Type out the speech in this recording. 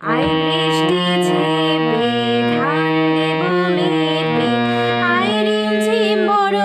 I বৃষ্টি ঝিপে ধান বলে আই রে ঝিম বড়